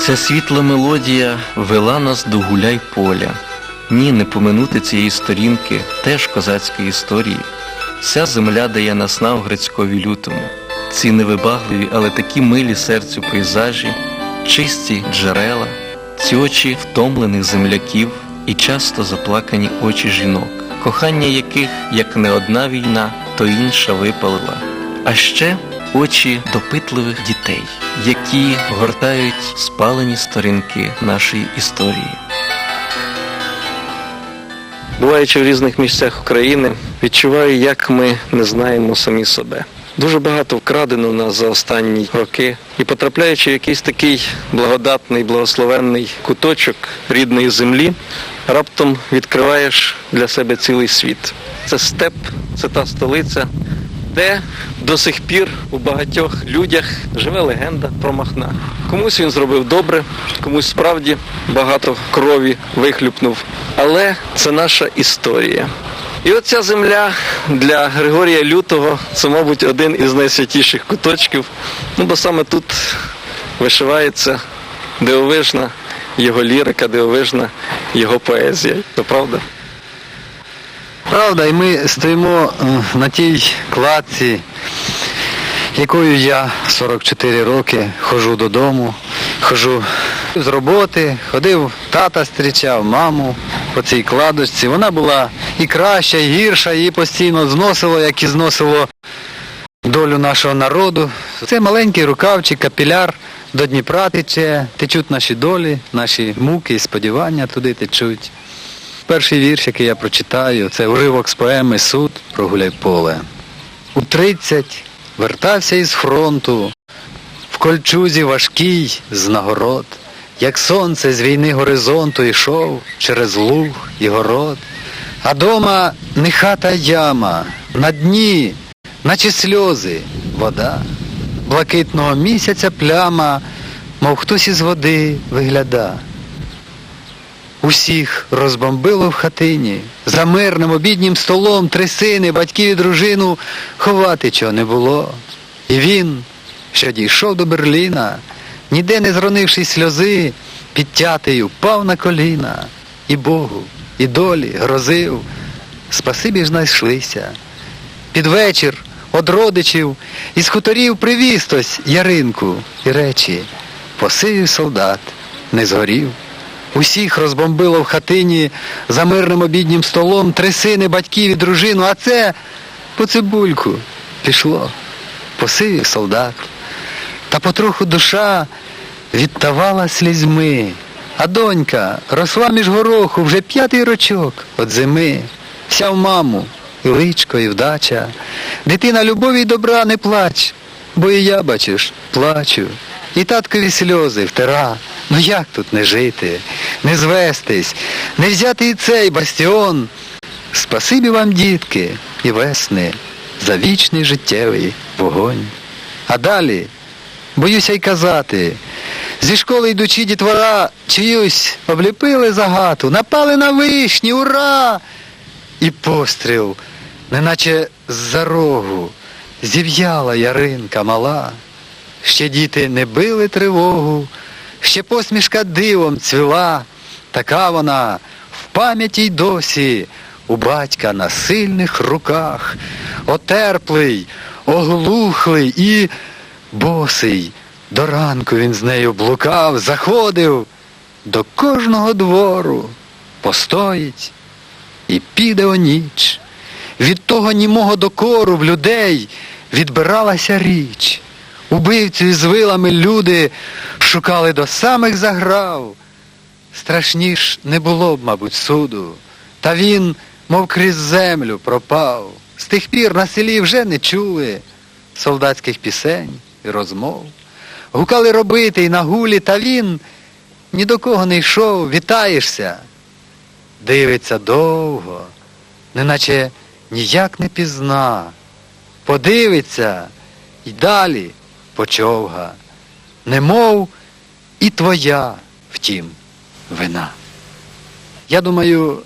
Ця світла мелодія вела нас до гуляй поля. Ні, не поминути цієї сторінки, теж козацької історії. Вся земля дає наснав Грицькові лютому. Ці невибагливі, але такі милі серцю пейзажі, чисті джерела, ці очі втомлених земляків і часто заплакані очі жінок, кохання яких, як не одна війна, то інша випалила. А ще очі допитливих дітей, які гортають спалені сторінки нашої історії. Буваючи в різних місцях України, відчуваю, як ми не знаємо самі себе. Дуже багато вкрадено в нас за останні роки, і потрапляючи в якийсь такий благодатний, благословенний куточок рідної землі, раптом відкриваєш для себе цілий світ. Це степ, це та столиця, де до сих пір у багатьох людях живе легенда про Махна. Комусь він зробив добре, комусь справді багато крові вихлюпнув. Але це наша історія. І оця земля для Григорія Лютого це, мабуть, один із найсвятіших куточків. Ну, бо саме тут вишивається дивовижна його лірика, дивовижна його поезія. То правда? Правда, і ми стоїмо е, на тій кладці, якою я 44 роки ходжу додому, ходжу з роботи, ходив, тата зустрічав, маму по цій кладочці. Вона була і краща, і гірша, її постійно зносило, як і зносило долю нашого народу. Це маленький рукавчик, капіляр до Дніпра тече, течуть наші долі, наші муки і сподівання туди течуть. Перший вірш, який я прочитаю, це уривок з поеми Суд про гуляй поле. У 30 вертався із фронту, в кольчузі важкий з нагород, як сонце з війни горизонту йшов через луг і город. А дома не хата яма, на дні, наче сльози, вода, блакитного місяця пляма, мов хтось із води вигляда. Усіх розбомбило в хатині, за мирним обіднім столом три сини, батьків і дружину ховати чого не було. І він, що дійшов до Берліна, ніде не зронивши сльози, підтятий упав на коліна, і Богу, і долі грозив, спасибі ж знайшлися. Під вечір од родичів із хуторів привіз хтось яринку і речі, посивів солдат, не згорів. Усіх розбомбило в хатині за мирним обіднім столом три сини, батьків і дружину, а це по цибульку пішло, посивів солдат. Та потроху душа відтавала слізьми, а донька росла між гороху вже п'ятий рочок від зими, вся в маму, личко, і вдача. Дитина любові й добра не плач, бо і я, бачиш, плачу. І таткові сльози втира. Ну як тут не жити, не звестись, не взяти і цей бастіон. Спасибі вам, дітки, і весни, за вічний життєвий вогонь. А далі, боюся й казати, зі школи йдучи дітвора, чиюсь обліпили загату, напали на вишні, ура! І постріл, неначе з-за рогу, зів'яла яринка мала. Ще діти не били тривогу, ще посмішка дивом цвіла, така вона в пам'яті й досі у батька на сильних руках, отерплий, оглухлий і босий. До ранку він з нею блукав, заходив до кожного двору, постоїть і піде о ніч. Від того німого докору в людей відбиралася річ. Убивцю із вилами люди шукали до самих заграв. Страшніш не було б, мабуть, суду. Та він, мов крізь землю, пропав. З тих пір на селі вже не чули солдатських пісень і розмов. Гукали робити і на гулі, та він ні до кого не йшов, вітаєшся. Дивиться довго, неначе ніяк не пізна. Подивиться і далі почовга, немов і твоя, втім, вина. Я думаю,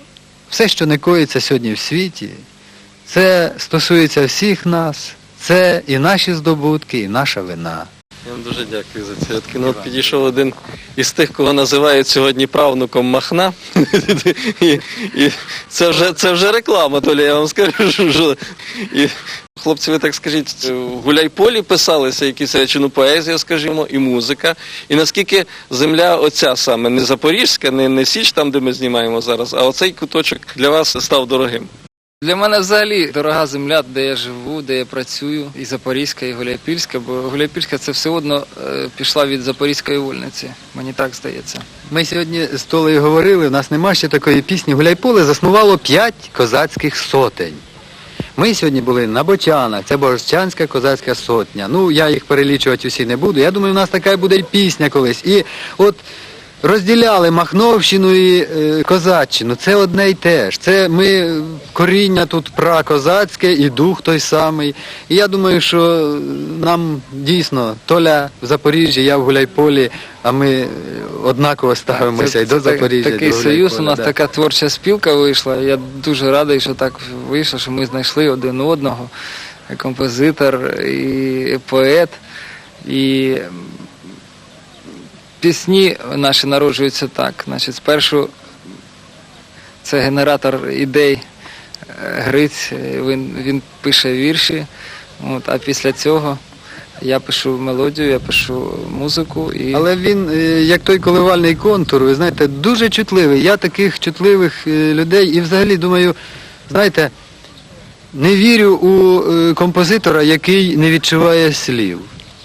все, що не коїться сьогодні в світі, це стосується всіх нас, це і наші здобутки, і наша вина. Вам дуже дякую за рядки. Ну, от підійшов один із тих, кого називають сьогодні правнуком Махна. і, і це, вже, це вже реклама, Толя, я вам скажу. Що, і, хлопці, ви так скажіть, в Гуляйполі писалися якісь речі, ну поезія, скажімо, і музика. І наскільки земля оця саме, не Запорізька, не, не Січ, там, де ми знімаємо зараз, а оцей куточок для вас став дорогим. Для мене взагалі дорога земля, де я живу, де я працюю, і Запорізька, і Гуляйпільська, бо Гуляйпільська це все одно е, пішла від Запорізької вольниці. Мені так здається. Ми сьогодні з Толею говорили, у нас нема ще такої пісні. Гуляйполе заснувало п'ять козацьких сотень. Ми сьогодні були на Бочанах, це Борщанська козацька сотня. Ну, я їх перелічувати усі не буду. Я думаю, у нас така буде пісня колись. І от розділяли Махновщину і е, Козаччину. Це одне й те ж. Це ми коріння тут пракозацьке і дух той самий. І я думаю, що нам дійсно Толя в Запоріжжі, я в Гуляйполі, а ми однаково ставимося і до Запоріжжя. Такий до союз, у нас да. така творча спілка вийшла. Я дуже радий, що так вийшло, що ми знайшли один одного. Композитор і поет. І пісні наші народжуються так. Значить, спершу це генератор ідей е, Гриць, він, він пише вірші, от, а після цього я пишу мелодію, я пишу музику і. Але він, е, як той коливальний контур, ви знаєте, дуже чутливий. Я таких чутливих е, людей і взагалі думаю, знаєте, не вірю у композитора, який не відчуває слів.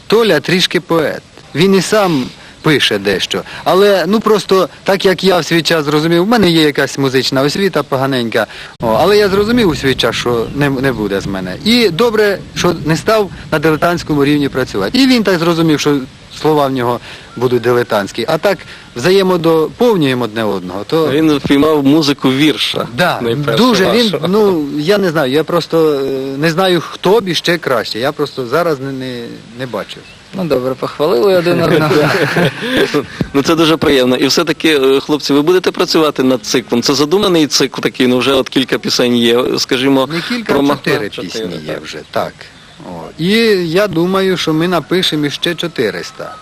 Толя трішки поет. Він і сам пише дещо. Але ну просто так як я в свій час зрозумів, в мене є якась музична освіта поганенька, о, але я зрозумів у свій час, що не, не буде з мене. І добре, що не став на дилетантському рівні працювати. І він так зрозумів, що слова в нього будуть дилетантські. А так взаємодоповнюємо одне одного, то Він впіймав музику вірша. Да, дуже він, ну я не знаю, я просто е, не знаю, хто б іще краще. Я просто зараз не, не, не бачу. Ну добре, похвалили один одного. Ну це дуже приємно. І все-таки, е, хлопці, ви будете працювати над циклом. Це задуманий цикл такий, ну вже от кілька пісень є. Скажімо, Не кілька, про а чотири чотири, пісні є так. вже, так. О. І я думаю, що ми напишемо іще 400.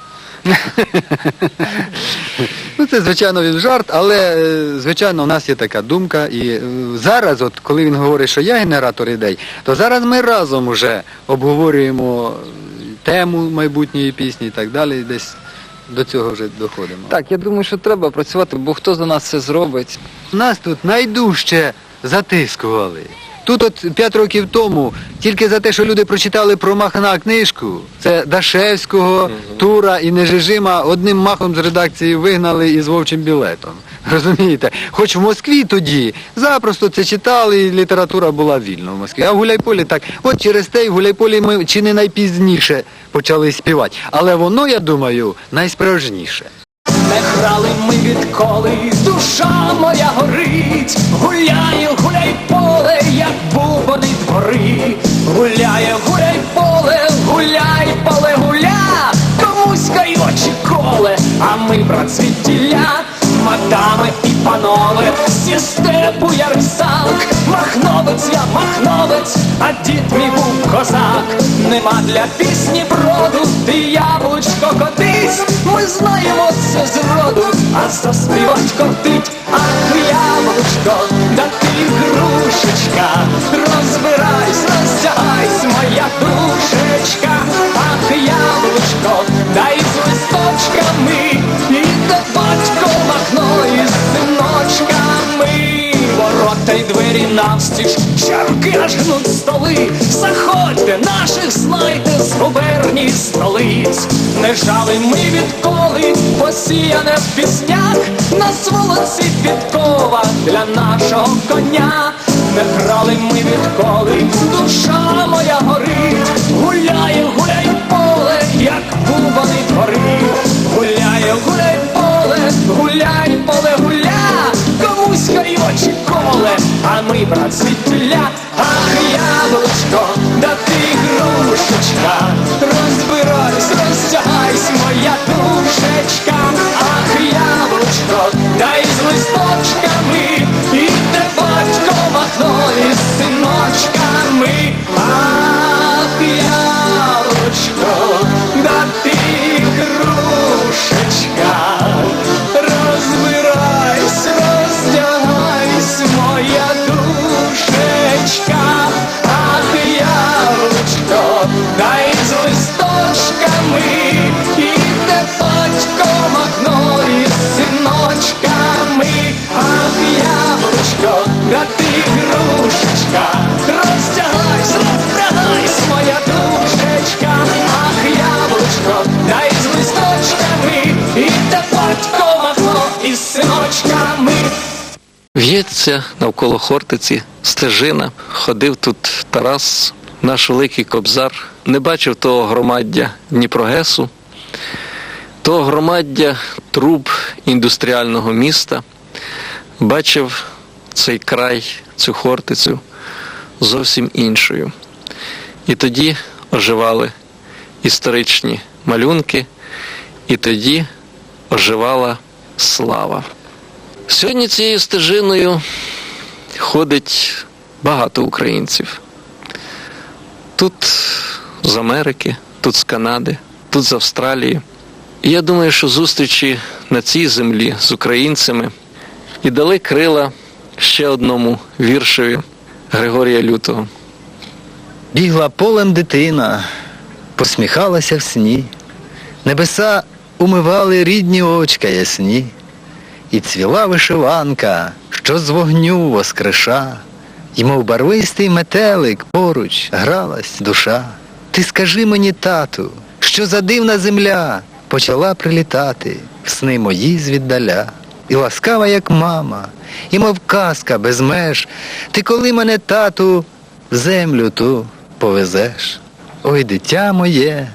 ну, це, звичайно, він жарт, але, е, звичайно, у нас є така думка. І е, зараз, от коли він говорить, що я генератор ідей, то зараз ми разом уже обговорюємо тему майбутньої пісні і так далі. Десь до цього вже доходимо. Так, я думаю, що треба працювати, бо хто за нас це зробить? Нас тут найдужче затискували. Тут от п'ять років тому, тільки за те, що люди прочитали про Махна книжку, це Дашевського, Тура і Нежижима одним махом з редакції вигнали із вовчим білетом. Розумієте? Хоч в Москві тоді запросто це читали, і література була вільна в Москві. А в Гуляйполі так. От через те і в Гуляйполі ми чи не найпізніше почали співати. Але воно, я думаю, найсправжніше. Грали ми відколи, душа моя горить, гуляє, гуляй поле, як бубони двори, гуляє, гуляй поле, гуляй, поле, гуля, комусь кай очі коле, а ми процвітіля, мадами і панове, зі степу я рисак, махновець я махновець, а дід мій був козак, нема для пісні броду, ти яблучко котись, ми знаємо це зроду, а заспівать кортить, ах, яблучко, да ти грушечка, розбирайсь, розтягайсь, моя душечка, ах, яблучко, дай з листочками, і де батько махно із синочками, ворота й двері навстіж, чарки аж гнуть столи, заходьте, наших знайте з губерній столиць, не жали ми відколи, посіяне в піснях, на вулиці підкова для нашого коня, не грали ми відколи, душа моя горить, гуляє, гуляй поле, як бубани двори, гуляє, гуляй поле, гуляй, поле, гуля, комусь хай очі коле, а ми брат світля, В'ється навколо Хортиці стежина. Ходив тут Тарас, наш великий кобзар. Не бачив того громаддя Дніпрогесу, того громаддя труб індустріального міста. Бачив цей край, цю Хортицю зовсім іншою. І тоді оживали історичні малюнки, і тоді оживала слава. Сьогодні цією стежиною ходить багато українців. Тут з Америки, тут з Канади, тут з Австралії. І я думаю, що зустрічі на цій землі з українцями і дали крила ще одному віршеві Григорія Лютого. Бігла полем дитина, посміхалася в сні. Небеса умивали рідні очка ясні, і цвіла вишиванка, що з вогню воскреша, і мов барвистий метелик поруч гралась душа. Ти скажи мені, тату, що за дивна земля почала прилітати в сни мої звіддаля. І ласкава, як мама, і мов казка без меж. Ти коли мене, тату, в землю ту повезеш. Ой, дитя моє,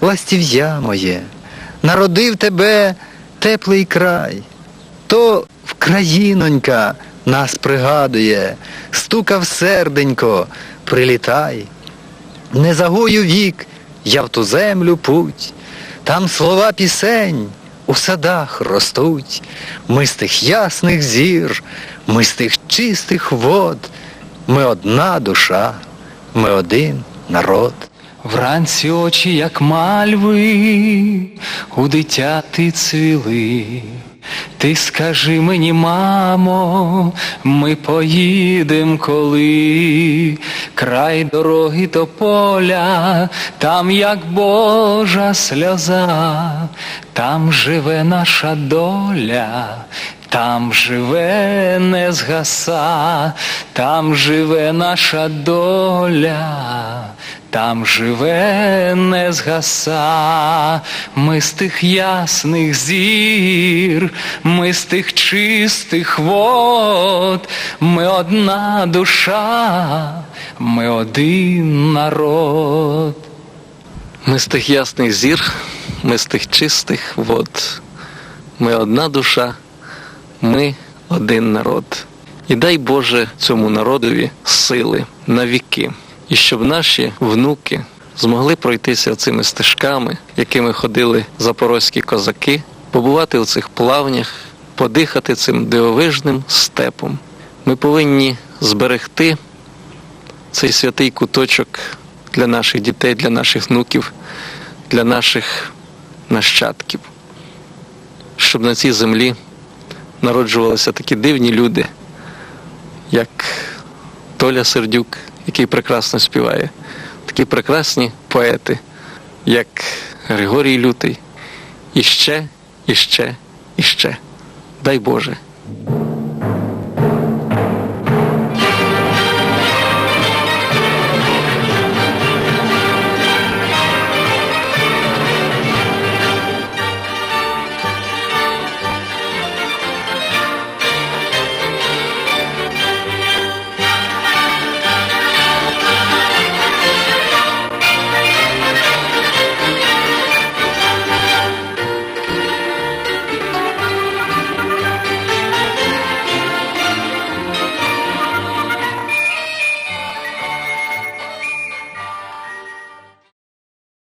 ластів'я моє, народив тебе теплий край. То вкраїнонька нас пригадує, стукав серденько, прилітай. Не загою вік, я в ту землю путь, там слова пісень у садах ростуть. Ми з тих ясних зір, ми з тих чистих вод, ми одна душа, ми один народ. Вранці очі, як мальви, у дитяти цвіли. Ти скажи мені, мамо, ми поїдем коли, край дороги до поля, там як Божа сльоза, там живе наша доля. Там живе не згаса, там живе наша доля, там живе не згаса, ми з тих ясних зір, ми з тих чистих вод, ми одна душа, ми один народ. Ми з тих ясних зір, ми з тих чистих вод. Ми одна душа, ми один народ. І дай Боже цьому народові сили на віки, і щоб наші внуки змогли пройтися цими стежками, якими ходили запорозькі козаки, побувати у цих плавнях, подихати цим дивовижним степом. Ми повинні зберегти цей святий куточок для наших дітей, для наших внуків, для наших нащадків, щоб на цій землі народжувалися такі дивні люди, як Толя Сердюк, який прекрасно співає, такі прекрасні поети, як Григорій Лютий, і ще, і ще, і ще. Дай Боже.